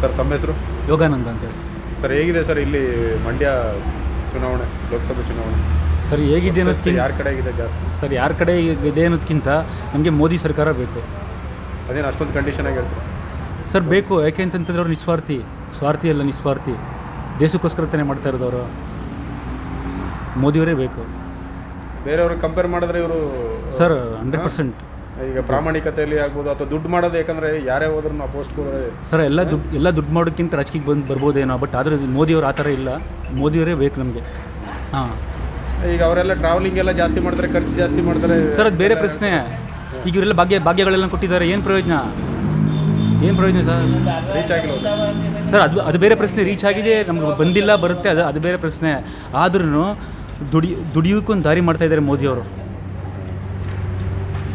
Sir ತಮ್ಮ ಹೆಸರು? ಯೋಗಾನಂದ ಅಂತೇಳಿ. ಸರ್ ಹೇಗಿದೆ ಸರ್ ಇಲ್ಲಿ ಮಂಡ್ಯ ಚುನಾವಣೆ ಲೋಕಸಭೆ ಚುನಾವಣೆ? ಸರ್ ಹೇಗಿದೆ ಅನ್ನೋದಕ್ಕಿಂತ ಯಾರ ಕಡೆ ಆಗಿದೆ ಜಾಸ್ತಿ? ಸರ್ ಯಾರ ಕಡೆ ಇದೆ ಅನ್ನೋದಕ್ಕಿಂತ ನಮಗೆ ಮೋದಿ ಸರ್ಕಾರ ಬೇಕು. ಅದೇನು ಅಷ್ಟೊಂದು ಕಂಡೀಷನ್ ಆಗಿ ಹೇಳ್ತಾರೆ? ಸರ್ ಬೇಕು. ಯಾಕೆ ಅಂತಂತಂದ್ರೆ ಅವ್ರು ನಿಸ್ವಾರ್ಥಿ. ಸ್ವಾರ್ಥಿ ಅಲ್ಲ ನಿಸ್ವಾರ್ಥಿ. ದೇಶಕ್ಕೋಸ್ಕರ ತಾನೇ ಮಾಡ್ತಾ ಇರೋದವರು. ಮೋದಿಯವರೇ ಬೇಕು. ಬೇರೆಯವ್ರಿಗೆ ಕಂಪೇರ್ ಮಾಡಿದ್ರೆ ಇವರು ಸರ್ ಹಂಡ್ರೆಡ್ ಪರ್ಸೆಂಟ್ ಈಗ ಪ್ರಾಮಾಣಿಕತೆಯಲ್ಲಿ ಆಗ್ಬೋದು ಅಥವಾ ದುಡ್ಡು ಮಾಡೋದು ಯಾಕಂದ್ರೆ ಯಾರೇ ಹೋದ್ರೂ ನಾವು ಪೋಸ್ಟ್ ಸರ್ ಎಲ್ಲ ದುಡ್ಡು ಎಲ್ಲ ದುಡ್ಡು ಮಾಡೋಕ್ಕಿಂತ ರಾಜಕೀಯಕ್ಕೆ ಬಂದು ಬರ್ಬೋದೇನೋ ಬಟ್ ಆದರೆ ಮೋದಿಯವರು ಆ ಥರ ಇಲ್ಲ. ಮೋದಿಯವರೇ ಬೇಕು ನಮಗೆ. ಹಾಂ. ಈಗ ಅವರೆಲ್ಲ ಟ್ರಾವೆಲಿಂಗ್ ಎಲ್ಲ ಜಾಸ್ತಿ ಮಾಡ್ತಾರೆ ಖರ್ಚು ಜಾಸ್ತಿ ಮಾಡ್ತಾರೆ. ಸರ್ ಅದು ಬೇರೆ ಪ್ರಶ್ನೆ. ಈಗ ಇವರೆಲ್ಲ ಭಾಗ್ಯ ಭಾಗ್ಯಗಳೆಲ್ಲ ಕೊಟ್ಟಿದ್ದಾರೆ ಏನು ಪ್ರಯೋಜನ? ಏನು ಪ್ರಯೋಜನ ಸರ್? ರೀಚ್ ಆಗಿಲ್ಲ ಸರ್ ಅದು ಅದು ಬೇರೆ ಪ್ರಶ್ನೆ. ರೀಚ್ ಆಗಿದೆ ನಮ್ಗೆ ಬಂದಿಲ್ಲ ಬರುತ್ತೆ ಅದು ಅದು ಬೇರೆ ಪ್ರಶ್ನೆ. ಆದ್ರೂ ದುಡಿ ದುಡಿಯೋಕ್ಕೊಂದು ದಾರಿ ಮಾಡ್ತಾ ಇದ್ದಾರೆ ಮೋದಿಯವರು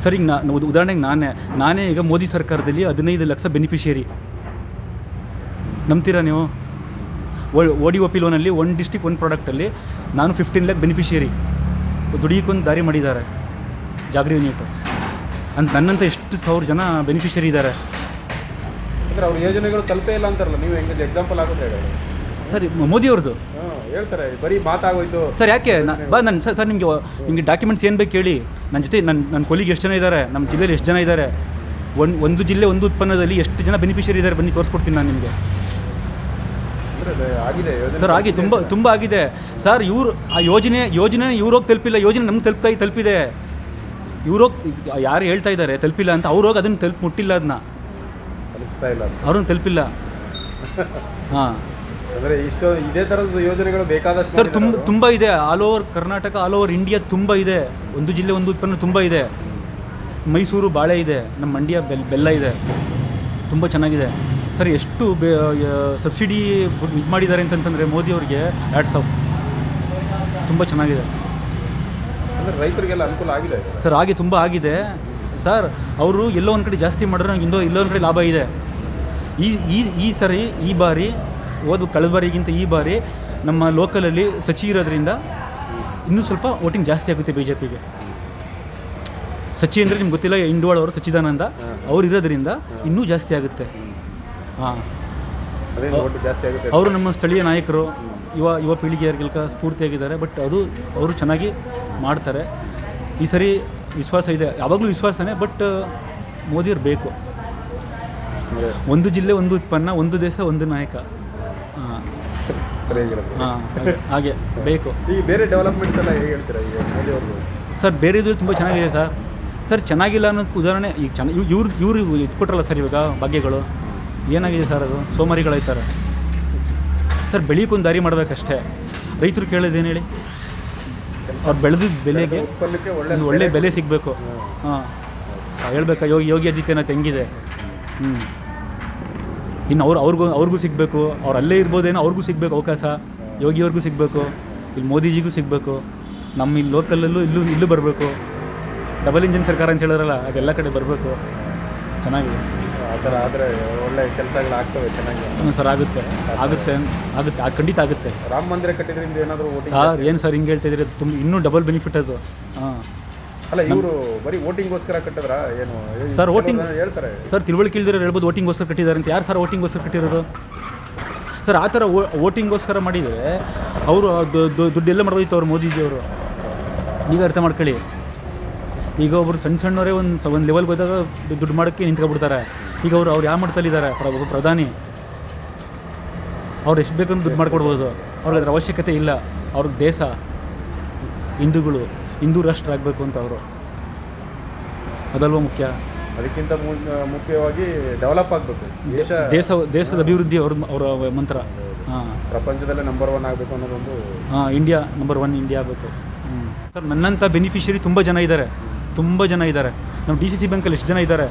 ಸರ್ ಈಗ ನಾ ಉದ್- ಉದಾಹರಣೆಗೆ ನಾನೇ. ನಾನೇ ಈಗ ಮೋದಿ ಸರ್ಕಾರದಲ್ಲಿ ಹದಿನೈದು ಲಕ್ಷ ಬೆನಿಫಿಷಿಯರಿ ನಂಬ್ತೀರಾ ನೀವು? ಓ ಡಿ ಒ ಪಿ ಲೋನಲ್ಲಿ ಒನ್ ಡಿಸ್ಟಿಕ್, ಒನ್ ಪ್ರಾಡಕ್ಟಲ್ಲಿ ನಾನು ಫಿಫ್ಟೀನ್ ಲ್ಯಾಕ್ ಬೆನಿಫಿಷಿಯರಿ ದುಡಿಯೋಕ್ಕೊಂದು ದಾರಿ ಮಾಡಿದ್ದಾರೆ. ಜಾಗೃತಿ ನೀಟು. ಅಂತ ನನ್ನಂತ ಎಷ್ಟು ಸಾವಿರ ಜನ ಬೆನಿಫಿಷರಿ ಇದ್ದಾರೆ. ಅಂದರೆ ಅವ್ರ ಯೋಜನೆಗಳು ತಲುಪೇ ಇಲ್ಲ ಅಂತಾರಲ್ಲ, ನೀವು ಹೆಂಗೆ ಎಕ್ಸಾಂಪಲ್ ಆಗುತ್ತೆ ಸರ್ ಮೋದಿಯವ್ರದ್ದು? ಅವ್ರದ್ದು ಹೇಳ್ತಾರೆ ಬರೀ ಮಾತಾಗೋಯ್ತು. ಸರ್ ಯಾಕೆ? ಬಾ ನಾನು ಸರ್ ಸರ್ ನಿಮಗೆ ನಿಮಗೆ ಡಾಕ್ಯುಮೆಂಟ್ಸ್ ಏನು ಬೇಕು ಹೇಳಿ. ನನ್ನ ಜೊತೆ ನನ್ನ ನನ್ನ ಕೊಲಿಗೆ ಎಷ್ಟು ಜನ ಇದ್ದಾರೆ ನಮ್ಮ ಜಿಲ್ಲೆಯಲ್ಲಿ ಎಷ್ಟು ಜನ ಇದ್ದಾರೆ ಒಂದು ಒಂದು ಜಿಲ್ಲೆ ಒಂದು ಉತ್ಪನ್ನದಲ್ಲಿ ಎಷ್ಟು ಜನ ಬೆನಿಫಿಷರಿ ಇದ್ದಾರೆ ಬನ್ನಿ ತೋರಿಸ್ಕೊಡ್ತೀನಿ ನಾನು ನಿಮಗೆ. ಆಗಿದೆ ಸರ್ ಆಗಿ ತುಂಬ ತುಂಬ ಆಗಿದೆ. ಸರ್ ಇವ್ರು ಆ ಯೋಜನೆ ಯೋಜನೆ ಇವ್ರೋಗಿ ತಲುಪಿಲ್ಲ. ಯೋಜನೆ ನಮ್ಗೆ ತಲುಪ್ತಾ ತಲುಪಿದೆ. ಇವ್ರೋಗಿ ಯಾರು ಹೇಳ್ತಾ ಇದ್ದಾರೆ ತಲುಪಿಲ್ಲ ಅಂತ ಅವ್ರೋಗಿ ಅದನ್ನು ತಲುಪಿ ಮುಟ್ಟಿಲ್ಲ ಅದನ್ನ ತಲುಪಿಸ್ತಾ ಇಲ್ಲ ಅಷ್ಟೇ. ಅವ್ರನ್ನ ತಲುಪಿಲ್ಲ. ಹಾಂ. ಅಂದ್ರೆ ಇಷ್ಟು ಇದೇ ತರದ ಯೋಜನೆಗಳು ಬೇಕಾದಷ್ಟು ಸರ್ ತುಂಬ ತುಂಬ ಇದೆ. All over Karnataka all over India ತುಂಬ ಇದೆ. ಒಂದು ಜಿಲ್ಲೆ ಒಂದು ಉತ್ಪನ್ನ ತುಂಬ ಇದೆ. ಮೈಸೂರು ಬಾಳೆ ಇದೆ. ನಮ್ಮ ಮಂಡ್ಯ ಬೆಲ್ ಬೆಲ್ಲ ಇದೆ. ತುಂಬ ಚೆನ್ನಾಗಿದೆ. ಸರ್ ಎಷ್ಟು ಬೆ ಸಬ್ಸಿಡಿ ಇದು ಮಾಡಿದ್ದಾರೆ ಅಂತಂತಂದರೆ ಮೋದಿಯವ್ರಿಗೆ ಎರಡು ಸಾವಿರ. ತುಂಬ ಚೆನ್ನಾಗಿದೆ. ಅಂದರೆ ರೈತರಿಗೆಲ್ಲ ಅನುಕೂಲ ಆಗಿದೆ. ಸರ್ ಹಾಗೆ ತುಂಬ ಆಗಿದೆ. ಸರ್ ಅವರು ಎಲ್ಲೋ ಒಂದು ಕಡೆ ಜಾಸ್ತಿ ಮಾಡಿದ್ರೆ ನಂಗೆ ಇಂದೋ ಎಲ್ಲೋ ಒಂದು ಕಡೆ ಲಾಭ ಇದೆ. ಈ ಈ ಈ ಸರಿ ಈ ಬಾರಿ ಹೋದ ಕಳೆದ ಬಾರಿಗಿಂತ ಈ ಬಾರಿ ನಮ್ಮ ಲೋಕಲಲ್ಲಿ ಸಚಿ ಇರೋದ್ರಿಂದ ಇನ್ನೂ ಸ್ವಲ್ಪ ವೋಟಿಂಗ್ ಜಾಸ್ತಿ ಆಗುತ್ತೆ ಬಿ ಜೆ ಪಿಗೆ ಸಚಿ ಅಂದರೆ ನಿಮ್ಗೆ ಗೊತ್ತಿಲ್ಲ ಇಂಡೋಳ ಅವರು ಸಚ್ಚಿದಾನಂದ ಅವ್ರು ಇರೋದ್ರಿಂದ ಇನ್ನೂ ಜಾಸ್ತಿ ಆಗುತ್ತೆ. ಹಾಂ. ಅವರು ನಮ್ಮ ಸ್ಥಳೀಯ ನಾಯಕರು ಯುವ ಯುವ ಪೀಳಿಗೆಯರಿಗೆಲ್ಲ ಸ್ಫೂರ್ತಿಯಾಗಿದ್ದಾರೆ ಬಟ್ ಅದು ಅವರು ಚೆನ್ನಾಗಿ ಮಾಡ್ತಾರೆ. ಈ ಸರಿ ವಿಶ್ವಾಸ ಇದೆ. ಯಾವಾಗಲೂ ವಿಶ್ವಾಸನೇ ಬಟ್ ಮೋದಿಯವ್ರು ಬೇಕು. ಒಂದು ಜಿಲ್ಲೆ ಒಂದು ಉತ್ಪನ್ನ ಒಂದು ದೇಶ ಒಂದು ನಾಯಕ. ಹಾಂ ಹಾಗೆ ಬೇಕು. ಈ ಬೇರೆ ಡೆವಲಪ್ಮೆಂಟ್ಸ್ ಎಲ್ಲ ಹೇಗೆ ಹೇಳ್ತೀರಾ ಈಗ ಮೋದಿ ಅವ್ರದ್ದು ಸರ್ ಬೇರೆದು ತುಂಬ ಚೆನ್ನಾಗಿದೆ ಸರ್. ಸರ್ ಚೆನ್ನಾಗಿಲ್ಲ ಅನ್ನೋದಕ್ಕೆ ಉದಾಹರಣೆ ಈಗ ಚೆನ್ನಾಗಿ ಇವ್ರು ಇವರು ಇಟ್ಕೊಟ್ರಲ್ಲ ಸರ್ ಇವಾಗ ಭಾಗ್ಯಗಳು ಏನಾಗಿದೆ ಸರ್ ಅದು? ಸೋಮಾರಿಗಳಾಯ್ತಾರೆ ಸರ್ ಬೆಳೀಕೊಂದು ದಾರಿ ಮಾಡಬೇಕಷ್ಟೇ. ರೈತರು ಕೇಳೋದೇನು ಹೇಳಿ? ಅವ್ರು ಬೆಳೆದಿದ್ದ ಬೆಲೆಗೆ ಒಂದು ಒಳ್ಳೆ ಬೆಲೆ ಸಿಗಬೇಕು. ಹಾಂ. ಹೇಳ್ಬೇಕಾ ಯೋಗಿ ಯೋಗಿ ಆದಿತ್ಯನಾಥ್ ಹೆಂಗಿದೆ? ಹ್ಞೂ ಇನ್ನು ಅವ್ರು ಅವ್ರಿಗೂ ಅವ್ರಿಗೂ ಸಿಗಬೇಕು. ಅವ್ರು ಅಲ್ಲೇ ಇರ್ಬೋದೇನೋ ಅವ್ರಿಗೂ ಸಿಗಬೇಕು ಅವಕಾಶ. ಯೋಗಿಯವ್ರಿಗೂ ಸಿಗಬೇಕು. ಇಲ್ಲಿ ಮೋದಿಜಿಗೂ ಸಿಗಬೇಕು. ನಮ್ಮ ಇಲ್ಲಿ ಲೋಕಲಲ್ಲೂ ಇಲ್ಲೂ ಇಲ್ಲೂ ಬರಬೇಕು. ಡಬಲ್ ಇಂಜಿನ್ ಸರ್ಕಾರ ಅಂತ ಹೇಳಿದ್ರಲ್ಲ ಅದೆಲ್ಲ ಕಡೆ ಬರಬೇಕು. ಚೆನ್ನಾಗಿದೆ. ಆ ಥರ ಆದರೆ ಒಳ್ಳೆ ಕೆಲಸಗಳು ಆಗ್ತವೆ ಚೆನ್ನಾಗಿ. ಹ್ಞೂ ಸರ್ ಆಗುತ್ತೆ. ಆಗುತ್ತೆ ಆಗುತ್ತೆ. ಅದು ಖಂಡಿತ ಆಗುತ್ತೆ. ರಾಮ ಮಂದಿರ ಕಟ್ಟಿದ್ರಿಂದ ಏನಾದರೂ ಸರ್ ಏನು ಸರ್ ಹಿಂಗೆ ಹೇಳ್ತಾ ಇದ್ದೀರಿ? ತುಂಬ ಇನ್ನೂ ಡಬಲ್ ಬೆನಿಫಿಟ್ ಅದು. ಹಾಂ. ಅಲ್ಲ ಇವರು ಬರೀ ವೋಟಿಂಗ್ಗೋಸ್ಕರ ಕಟ್ಟಿದ್ರಾ? ಏನು ಸರ್, ವೋಟಿಂಗ್ ಹೇಳ್ತಾರೆ. ಸರ್ ತಿಳುವಳಿಕೆ ಇಲ್ದಿರೋ ಹೇಳ್ಬೋದು ವೋಟಿಂಗ್ಗೋಸ್ಕರ ಕಟ್ಟಿದ್ದಾರೆ ಅಂತ. ಯಾರು ಸರ್ ವೋಟಿಂಗ್ಗೋಸ್ಕರ ಕಟ್ಟಿರೋದು? ಸರ್ ಆ ಥರ ವೋಟಿಂಗ್ಗೋಸ್ಕರ ಮಾಡಿದರೆ ಅವರು ದುಡ್ಡೆಲ್ಲ ಮಾಡ್ಬೋದಿತ್ತು ಮೋದಿಜಿ ಅವರು ಈಗ ಅರ್ಥ ಮಾಡ್ಕೊಳ್ಳಿ. ಈಗ ಒಬ್ಬರು ಸಣ್ಣ ಸಣ್ಣವರೇ ಒಂದು ಒಂದು ಲೆವೆಲ್ಗೆ ಹೋದಾಗ ದುಡ್ಡು ಮಾಡೋಕ್ಕೆ ನಿಂತ್ಕೊಬಿಡ್ತಾರೆ. ಈಗ ಅವರು ಅವ್ರು ಯಾವ ಮಟ್ಟದಲ್ಲಿದ್ದಾರೆ ಒಬ್ಬ ಪ್ರಧಾನಿ. ಅವ್ರು ಎಷ್ಟು ಬೇಕಂದ್ರೆ ದುಡ್ಡು ಮಾಡ್ಕೊಡ್ಬೋದು. ಅವ್ರಿಗೆ ಅದರ ಅವಶ್ಯಕತೆ ಇಲ್ಲ. ಅವ್ರಿಗೆ ದೇಶ ಹಿಂದೂಗಳು. ಹಿಂದೂ ರಾಷ್ಟ್ರ ಆಗಬೇಕು ಅಂತ ಅವರು. ಅದಲ್ವ ಮುಖ್ಯ? ಅದಕ್ಕಿಂತ ಮುಖ್ಯವಾಗಿ ಡೆವಲಪ್ ಆಗಬೇಕು. ದೇಶ ದೇಶ ದೇಶದ ಅಭಿವೃದ್ಧಿ ಅವ್ರ ಅವರ ಮಂತ್ರ. ಹಾಂ. ಪ್ರಪಂಚದಲ್ಲೇ ನಂಬರ್ ಒನ್ ಆಗಬೇಕು ಅನ್ನೋದೊಂದು ಹಾಂ ಇಂಡಿಯಾ ನಂಬರ್ ಒನ್ ಇಂಡಿಯಾ ಆಗಬೇಕು. ಹ್ಞೂ ಸರ್ ನನ್ನಂಥ ಬೆನಿಫಿಷರಿ ತುಂಬ ಜನ ಇದ್ದಾರೆ ತುಂಬ ಜನ ಇದ್ದಾರೆ ನಮ್ಮ ಡಿ ಸಿ ಸಿ ಬ್ಯಾಂಕಲ್ಲಿ ಎಷ್ಟು ಜನ ಇದ್ದಾರೆ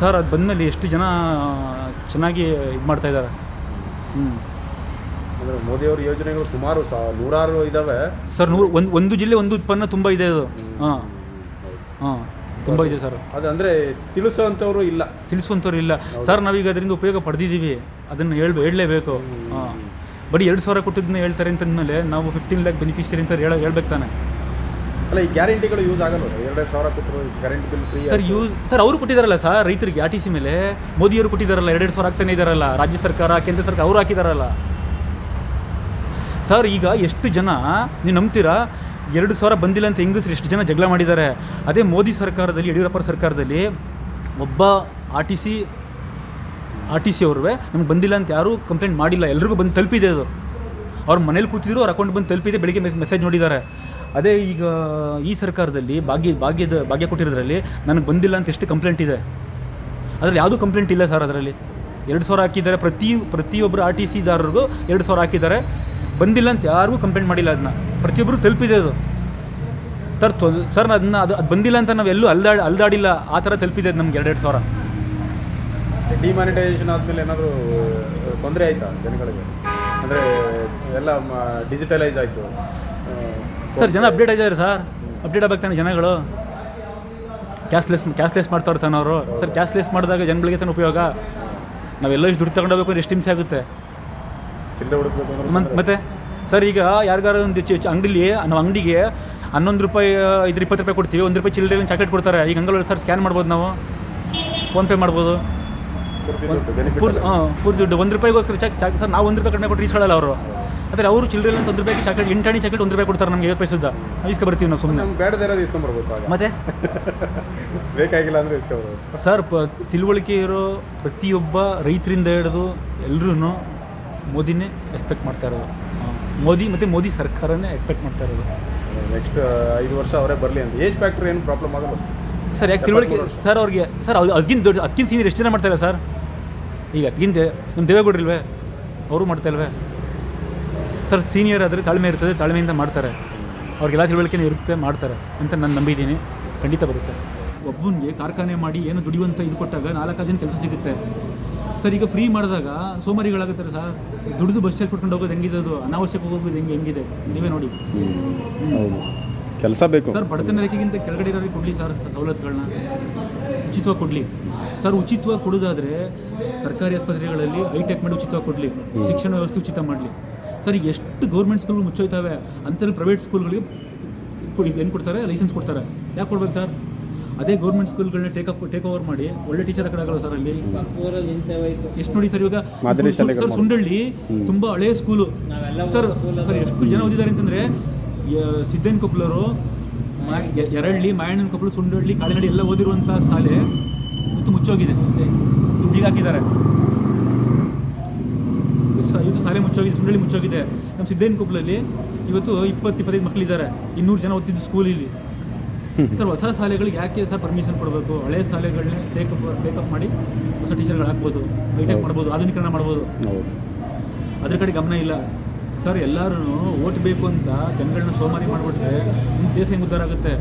ಸರ್ ಅದು ಬಂದಮೇಲೆ ಎಷ್ಟು ಜನ ಚೆನ್ನಾಗಿ ಇದು ಮಾಡ್ತಾಯಿದ್ದಾರೆ ಹ್ಞೂ ಅಂದರೆ ಮೋದಿಯವ್ರ ಯೋಜನೆಗಳು ಸುಮಾರು ಸಾ ನೂರಾರು ಇದ್ದಾವೆ ಸರ್ ನೂರು ಒಂದು ಒಂದು ಜಿಲ್ಲೆ ಒಂದು ಉತ್ಪನ್ನ ತುಂಬ ಇದೆ ಅದು. ಹಾಂ. ಹಾಂ ತುಂಬ ಇದೆ ಸರ್. ಅದು ಅಂದರೆ ತಿಳಿಸೋವಂಥವ್ರು ಇಲ್ಲ. ತಿಳಿಸುವಂಥವ್ರು ಇಲ್ಲ. ಸರ್ ನಾವೀಗ ಅದರಿಂದ ಉಪಯೋಗ ಪಡೆದಿದ್ದೀವಿ. ಅದನ್ನು ಹೇಳ್ಬೇ ಹೇಳಲೇಬೇಕು. ಹಾಂ. ಬರೀ ಎರಡು ಸಾವಿರ ಕೊಟ್ಟಿದ್ದನ್ನ ಹೇಳ್ತಾರೆ ಅಂತಂದಮೇಲೆ ನಾವು ಫಿಫ್ಟೀನ್ ಲ್ಯಾಕ್ ಬೆನಿಫಿಷರಿ ಅಂತ ಹೇಳ ಹೇಳ್ಬೇಕು ತಾನೆ. ಅಲ್ಲ ಈ ಗ್ಯಾರಂಟಿಗಳು ಯೂಸ್ ಆಗಲ್ಲ ಎರಡೆರಡು ಸಾವಿರ ಕೊಟ್ಟರು current bill free sir use sir ಅವರು ಕೊಟ್ಟಿದ್ದಾರಲ್ಲ ಸರ್ ರೈತರಿಗೆ ಆರ್ ಟಿ ಸಿ ಮೇಲೆ. ಮೋದಿಯವರು ಕೊಟ್ಟಿದ್ದಾರಲ್ಲ ಎರಡೆರಡು ಸಾವಿರ ಆಗ್ತಾನೆ ಇದ್ದಾರಲ್ಲ ರಾಜ್ಯ ಸರ್ಕಾರ ಕೇಂದ್ರ ಸರ್ಕಾರ ಅವರು ಹಾಕಿದಾರಲ್ಲ. ಸರ್, ಈಗ ಎಷ್ಟು ಜನ ನೀವು ನಂಬ್ತೀರಾ? ಎರಡು ಸಾವಿರ ಬಂದಿಲ್ಲ ಅಂತ ಹೆಂಗಸ್ರು ಎಷ್ಟು ಜನ ಜಗಳ ಮಾಡಿದ್ದಾರೆ? ಅದೇ ಮೋದಿ ಸರ್ಕಾರದಲ್ಲಿ, ಯಡಿಯೂರಪ್ಪ ಸರ್ಕಾರದಲ್ಲಿ ಒಬ್ಬ R T C, R T C ನಮ್ಗೆ ಬಂದಿಲ್ಲ ಅಂತ ಯಾರೂ ಕಂಪ್ಲೇಂಟ್ ಮಾಡಿಲ್ಲ. ಎಲ್ರಿಗೂ ಬಂದು ತಲುಪಿದೆ ಅದು. ಅವ್ರ ಮನೇಲಿ ಕೂತಿದ್ರು, ಅವ್ರ ಅಕೌಂಟ್ ಬಂದು ತಲುಪಿದೆ, ಬೆಳಿಗ್ಗೆ ಮೆಸೇಜ್ ನೋಡಿದ್ದಾರೆ. ಅದೇ ಈಗ ಈ ಸರ್ಕಾರದಲ್ಲಿ ಭಾಗ್ಯ, ಭಾಗ್ಯದ, ಭಾಗ್ಯ ಕೊಟ್ಟಿರೋದ್ರಲ್ಲಿ ನನಗೆ ಬಂದಿಲ್ಲ ಅಂತ ಎಷ್ಟು ಕಂಪ್ಲೇಂಟ್ ಇದೆ? ಅದರಲ್ಲಿ ಯಾವುದೂ ಕಂಪ್ಲೇಂಟ್ ಇಲ್ಲ ಸರ್ ಅದರಲ್ಲಿ? ಎರಡು ಸಾವಿರ ಹಾಕಿದ್ದಾರೆ, ಪ್ರತಿ ಪ್ರತಿಯೊಬ್ಬರು ಆರ್ ಟಿ ಸಿದಾರರಿಗೂ ಎರಡು ಸಾವಿರ ಹಾಕಿದ್ದಾರೆ. ಬಂದಿಲ್ಲ ಅಂತ ಯಾರಿಗೂ ಕಂಪ್ಲೇಂಟ್ ಮಾಡಿಲ್ಲ ಅದನ್ನ. ಪ್ರತಿಯೊಬ್ಬರು ತಲುಪಿದೆ ಅದು. ಸರ್ ಸರ್ ಅದನ್ನ ಅದು ಅದು ಬಂದಿಲ್ಲ ಅಂತ ನಾವು ಎಲ್ಲೂ ಅಲ್ದಾಡಿ ಅಲ್ದಾಡಿಲ್ಲ. ಆ ಥರ ತಲುಪಿದೆ ಅದು ನಮ್ಗೆ ಎರಡೆರಡು ಸಾವಿರ. ಡಿಮಾನಿಟೈಸೇಷನ್ ಆದಮೇಲೆ ಏನಾದರೂ ತೊಂದರೆ ಆಯ್ತಾ ಜನಗಳಿಗೆ? ಅಂದರೆ ಎಲ್ಲ ಡಿಜಿಟಲೈಸ್ ಆಯಿತು. ಸರ್ ಜನ ಅಪ್ಡೇಟ್ ಆಗಿದ್ದಾರೆ ಸರ್. ಅಪ್ಡೇಟ್ ಆಗ್ಬೇಕು ಜನಗಳು. ಕ್ಯಾಶ್ಲೆಸ್ ಕ್ಯಾಶ್ಲೆಸ್ ಮಾಡ್ತಾ ಇರ್ತಾನೆ ಅವರು. ಸರ್ ಕ್ಯಾಶ್ಲೆಸ್ ಮಾಡಿದಾಗ ಜನಗಳಿಗೆ ತಾನು ಉಪಯೋಗ. ನಾವೆಲ್ಲ ಇಷ್ಟು ದುಡ್ಡು ತಗೊಂಡೋಗ್ಬೇಕು ಅಂದ್ರೆ ಎಷ್ಟು ಹಿಂಸೆ ಆಗುತ್ತೆ. ಚಿಲ್ಲರೆ ಹುಡುಕ್ಬೇಕು ಅಂದ್ರೆ ಮತ್ತೆ ಸರ್ ಈಗ ಯಾರಿಗಾರ ಒಂದು ಅಂಗಡಿಲಿ ನಾವು ಅಂಗಡಿಗೆ ಹನ್ನೊಂದು ರೂಪಾಯಿ ಇದ್ರ ಇಪ್ಪತ್ತು ರೂಪಾಯಿ ಕೊಡ್ತೀವಿ ಒಂದು ರೂಪಾಯಿ ಚಿಲ್ಲರೆ ಚಾಕ್ಲೇಟ್ ಕೊಡ್ತಾರೆ. ಈಗ ಹಂಗಲ್ಲ ಸರ್ ಸ್ಕ್ಯಾನ್ ಮಾಡ್ಬೋದು ನಾವು? ಫೋನ್ಪೇ ಮಾಡ್ಬೋದು? ಪೂರ್ತಿ ದುಡ್ಡು ಪೂರ್ತಿ ಹಾಂ ಪೂರ್ತಿ ದುಡ್ಡು. ಒಂದು ರೂಪಾಯಿಗೋಸ್ಕರ ಚಾಕ್ ಚಾಕ್ ಸರ್ ನಾವು ಒಂದು ರೂಪಾಯಿ ಕಡಿಮೆ ಕೊಟ್ಟು ಇಸ್ಕೊಳ್ಳಲ್ಲ ಅವರು. ಆದರೆ ಅವರು ಚಿಲ್ಲರೆ ಅಂತ ಒಂದು ರೂಪಾಯಿ ಚಾಕ್ಲೇಟ್ ಎಂಟಾಣಿ ಚಾಕ್ಲೇಟ್ ಒಂದು ರೂಪಾಯಿ ಕೊಡ್ತಾರೆ ನಮಗೆ ಐವತ್ತು ಪೈಸದ ಇಸ್ಕೊ ಬರ್ತೀವಿ ನಾವು ಸುಮ್ಮನೆ ಬೇಡದೇ ಇರೋದು ಇಸ್ಕೊಂಬರ್ಬೇಕು ಮತ್ತೆ? ಬೇಕಾಗಿಲ್ಲ ಅಂದರೆ ಸರ್ ಪ ತಿಳುವಳಿಕೆ ಇರೋ ಪ್ರತಿಯೊಬ್ಬ ರೈತರಿಂದ ಹಿಡಿದು ಎಲ್ಲರೂ ಮೋದಿನೇ ಎಕ್ಸ್ಪೆಕ್ಟ್ ಮಾಡ್ತಾ ಇರೋದು. ಮೋದಿ ಮತ್ತು ಮೋದಿ ಸರ್ಕಾರನೇ ಎಕ್ಸ್ಪೆಕ್ಟ್ ಮಾಡ್ತಾ ಇರೋದು. ನೆಕ್ಸ್ಟ್ ಐದು ವರ್ಷ ಅವರೇ ಬರಲಿ ಅಂತ. ಏಜ್ ಫ್ಯಾಕ್ಟ್ರಿ ಏನು ಪ್ರಾಬ್ಲಮ್ ಆಗಲ್ಲ. ಸರ್ ಯಾಕೆ ತಿಳುವಳಿಕೆ ಸರ್ ಅವ್ರಿಗೆ ಸರ್ ಅದು ಅದಕ್ಕಿಂತ ದೊಡ್ಡ ಅದಕ್ಕಿಂತ ಸೀನಿಯರ್ ಎಷ್ಟು ಜನ ಮಾಡ್ತಾರೆ ಸರ್? ಈಗ ಅದಕ್ಕಿಂತ ನಮ್ಮ ದೇವೇಗೌಡರಿಲ್ವೇ ಅವರು ಮಾಡ್ತಾ ಇಲ್ವೇ? ಸರ್ ಸೀನಿಯರ್ ಆದರೆ ತಾಳ್ಮೆ ಇರ್ತದೆ ತಾಳ್ಮೆಯಿಂದ ಮಾಡ್ತಾರೆ. ಅವ್ರಿಗೆಲ್ಲ ತಿಳುವಳಿಕೆನೇ ಇರುತ್ತೆ ಮಾಡ್ತಾರೆ ಅಂತ ನಾನು ನಂಬಿದ್ದೀನಿ. ಖಂಡಿತ ಬರುತ್ತೆ. ಒಬ್ಬನಿಗೆ ಕಾರ್ಖಾನೆ ಮಾಡಿ ಏನು ದುಡಿಯುವಂಥ ಇದು ಕೊಟ್ಟಾಗ ನಾಲ್ಕು ಜನ ಕೆಲಸ ಸಿಗುತ್ತೆ. ಸರ್ ಈಗ ಫ್ರೀ ಮಾಡಿದಾಗ ಸೋಮಾರಿಗಳಾಗುತ್ತಾರೆ ಸರ್. ದುಡಿದು ಬಸ್ ಚಾರ್ಜ್ ಕೊಟ್ಕೊಂಡು ಹೋಗೋದು ಹೆಂಗಿದೆ ಅದು? ಅನಾವಶ್ಯಕ ಹೋಗೋದು ಹೆಂಗೆ ಹೆಂಗಿದೆ? ನೀವೇ ನೋಡಿ. ಹೌದು. ಕೆಲಸ ಬೇಕು. ಸರ್ ಬಡತನ ರೇಖೆಗಿಂತ ಕೆಳಗಡೆ ಇರೋರಿಗೆ ಕೊಡಲಿ ಸರ್ ಸವಲತ್ತುಗಳನ್ನ ಉಚಿತವಾಗಿ ಕೊಡಲಿ. ಸರ್ ಉಚಿತವಾಗಿ ಕೊಡೋದಾದರೆ ಸರ್ಕಾರಿ ಆಸ್ಪತ್ರೆಗಳಲ್ಲಿ ಹೈಟೆಕ್ ಮಾಡಿ ಉಚಿತವಾಗಿ ಕೊಡಲಿ. ಶಿಕ್ಷಣ ವ್ಯವಸ್ಥೆ ಉಚಿತ ಮಾಡಲಿ. ಸರ್ ಈಗ ಎಷ್ಟು ಗೌರ್ಮೆಂಟ್ ಸ್ಕೂಲ್ಗಳು ಮುಚ್ಚೋಯ್ತವೆ? ಅಂತಲ್ಲಿ ಪ್ರೈವೇಟ್ ಸ್ಕೂಲ್ಗಳಿಗೆ ಏನು ಕೊಡ್ತಾರೆ? ಲೈಸೆನ್ಸ್ ಕೊಡ್ತಾರೆ. ಯಾಕೆ ಕೊಡ್ಬೇಕು ಸರ್? ಅದೇ ಗೌರ್ಮೆಂಟ್ ಸ್ಕೂಲ್ಗಳನ್ನ ಟೇಕ್ ಅಪ್ ಟೇಕ್ ಓವರ್ ಮಾಡಿ ಒಳ್ಳೆ ಟೀಚರ್ ಆಗಲ್ಲ ಸರ್ ಅಲ್ಲಿ. ಎಷ್ಟು ನೋಡಿ ಸರ್ ಇವಾಗ? ಮಾದರಿ ಶಾಲೆಗಳು ಸರ್ ಸುಂಡಳ್ಳಿ ತುಂಬಾ ಹಳೆಯ ಸ್ಕೂಲು ಸರ್ ಸರ್ ಎಷ್ಟು ಜನ ಓದಿದ್ದಾರೆ ಅಂತಂದ್ರೆ ಸಿದ್ದೇನ್ ಕೊಪ್ಪಲರು ಎರಳ್ಳಿ ಮಾಯಣ್ಣನ ಕೊಪ್ಪಲು ಸುಂಡಳ್ಳಿ ಕಾಳಿನಡಿ ಎಲ್ಲ ಓದಿರುವಂತಹ ಶಾಲೆ ಇವತ್ತು ಮುಚ್ಚೋಗಿದೆ. ಈಗ ಹಾಕಿದ್ದಾರೆ. ಇವತ್ತು ಶಾಲೆ ಮುಚ್ಚೋಗಿದೆ ಸುಂಡಳ್ಳಿ ಮುಚ್ಚೋಗಿದೆ. ನಮ್ಮ ಸಿದ್ದೇನ್ ಕೊಪ್ಪಳಲ್ಲಿ ಇವತ್ತು ಇಪ್ಪತ್ತು ಇಪ್ಪತ್ತೈದು ಮಕ್ಕಳಿದ್ದಾರೆ ಇನ್ನೂರು ಜನ ಓದ್ತಿದ್ದು ಸ್ಕೂಲಲ್ಲಿ ಸರ್ ಹೊಸ ಶಾಲೆಗಳಿಗೆ ಯಾಕೆ ಸರ್ ಪರ್ಮಿಷನ್ ಕೊಡಬೇಕು? ಹಳೆ ಶಾಲೆಗಳನ್ನ ಟೇಕಪ್ ಟೇಕಪ್ ಮಾಡಿ ಹೊಸ ಟೀಚರ್ಗಳು ಹಾಕ್ಬೋದು ಹೈಟೆಕ್ ಮಾಡ್ಬೋದು ಆಧುನೀಕರಣ ಮಾಡ್ಬೋದು. ಅದ್ರ ಕಡೆ ಗಮನ ಇಲ್ಲ. ಸರ್ ಎಲ್ಲರೂ ಓಟ್ ಬೇಕು ಅಂತ ಜನಗಳನ್ನ ಸೋಮಾರಿ ಮಾಡಿಬಿಟ್ರೆ ದೇಶ ಹೆಂಗೆ ಉದ್ಧಾರ ಆಗುತ್ತೆ?